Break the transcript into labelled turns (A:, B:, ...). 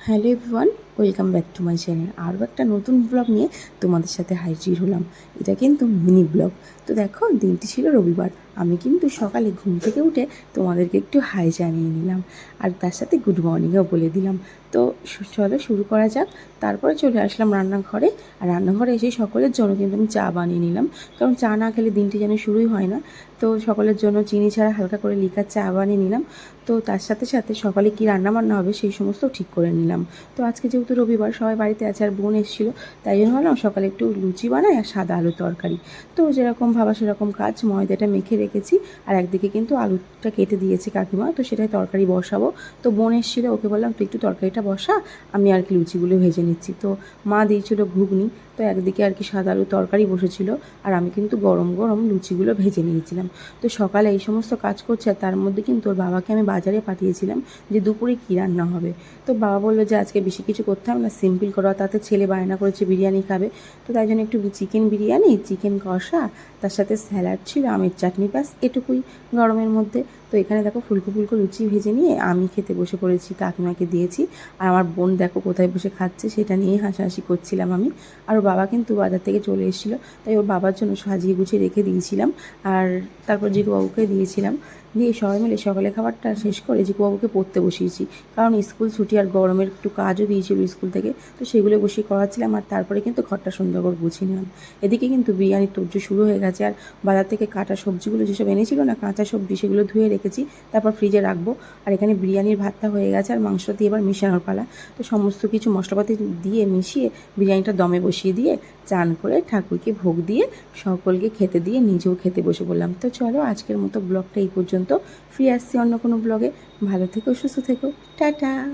A: Hello everyone Welcome back to my channel আরও একটা নতুন ব্লগ নিয়ে তোমাদের সাথে হাজির হলাম। এটা কিন্তু মিনি ব্লগ তো দেখো, দিনটি ছিল রবিবার। আমি কিন্তু সকালে ঘুম থেকে উঠে তোমাদেরকে একটু হাই জানিয়ে নিলাম। আর তার সাথে গুড মর্নিংও বলে দিলাম। তো চলো শুরু করা যাক। তারপরে চলে আসলাম রান্নাঘরে। আর রান্নাঘরে এসে সকলের জন্য কিন্তু আমি চা বানিয়ে নিলাম। কারণ চা না খেলে দিনটি যেন শুরুই হয় না। তো সকলের জন্য চিনি ছাড়া হালকা করে লিকার চা বানিয়ে নিলাম। তো তার সাথে সাথে সকালে কী রান্না বান্না হবে সেই সমস্ত ঠিক করে নিলাম। তো আজকে যেহেতু রবিবার সবাই বাড়িতে আছে আর বোন এসেছিল, তাই জন্য ভাবলাম সকালে একটু লুচি বানাই আর সাদা আলু তরকারি। তো যেরকম ভাবা সেরকম কাজ, ময়দাটা মেখে রেখেছি আর একদিকে কিন্তু আলুটা কেটে দিয়েছে কাকিমা, তো সেটাই তরকারি বসাবো। তো বোন এসেছিল, ওকে বললাম, তুই একটু তরকারিটা বসা, আমি আর কি লুচিগুলো ভেজে নিচ্ছি। তো মা দিয়েছিল ঘুগনি তো একদিকে আর কি সাদা আলু তরকারি বসেছিল, আর আমি কিন্তু গরম গরম লুচিগুলো ভেজে নিয়েছিলাম। তো সকালে এই সমস্ত কাজ করছে, আর তার মধ্যে কিন্তু ওর বাবাকে আমি বাজারে পাঠিয়েছিলাম যে দুপুরে কী রান্না হবে। তো বাবা বলল যে আজকে বেশি কিছু করতে হবে না, সিম্পল করা তাতে ছেলে বায়না করেছে, বিরিয়ানি খাবে। তো তাই জন্য একটু চিকেন বিরিয়ানি, চিকেন কষা, তার সাথে স্যালাড ছিল, আমের চাটনি ব্যাস, এটুকুই গরমের মধ্যে। তো এখানে দেখো ফুলকো ফুলকো লুচি ভেজে নিয়ে আমি খেতে বসে পড়েছি, কাকিমাকে দিয়েছি। আর আমার বোন দেখো কোথায় বসে খাচ্ছে, সেটা নিয়ে হাসাহাসি করছিলাম আমি। আর ওর বাবা কিন্তু বাজার থেকে চলে এসেছিল, তাই ওর বাবার জন্য সাজিয়ে গুছিয়ে রেখে দিয়েছিলাম। আর তারপর জিকুবাবুকে দিয়েছিলাম দিয়ে সবাই মিলে সকালে খাবারটা শেষ করে জিকুবাবুকে পড়তে বসিয়েছি। কারণ স্কুল ছুটি আর গরমের একটু কাজও দিয়েছিল স্কুল থেকে, তো সেগুলো বসিয়ে করাচ্ছিলাম আর তারপরে কিন্তু ঘরটা সুন্দর করে গুছিয়ে নিলাম। এদিকে কিন্তু বিরিয়ানির তোর্য শুরু হয়ে গেছে আর বাজার থেকে কাটা সবজিগুলো যেসব এনেছিল না, কাঁচা সবজি সেগুলো ধুয়ে রেখেছি, তারপর ফ্রিজে রাখব। আর এখানে বিরিয়ানির ভাতটা হয়ে গেছে আর মাংসটা দিয়ে এবার মেশানোর পালা। তো সমস্ত কিছু মশলাপাতি দিয়ে মিশিয়ে বিরিয়ানিটা দমে বসিয়ে দিয়ে চান করে ঠাকুরকে ভোগ দিয়ে সকলকে খেতে দিয়ে নিজেও খেতে বসে বললাম তো চলো আজকের মতো ব্লগটা এই পর্যন্ত। ফিরে আসছি অন্য কোনো ব্লগে। ভালো থেকো, সুস্থ থেকো। টাটা!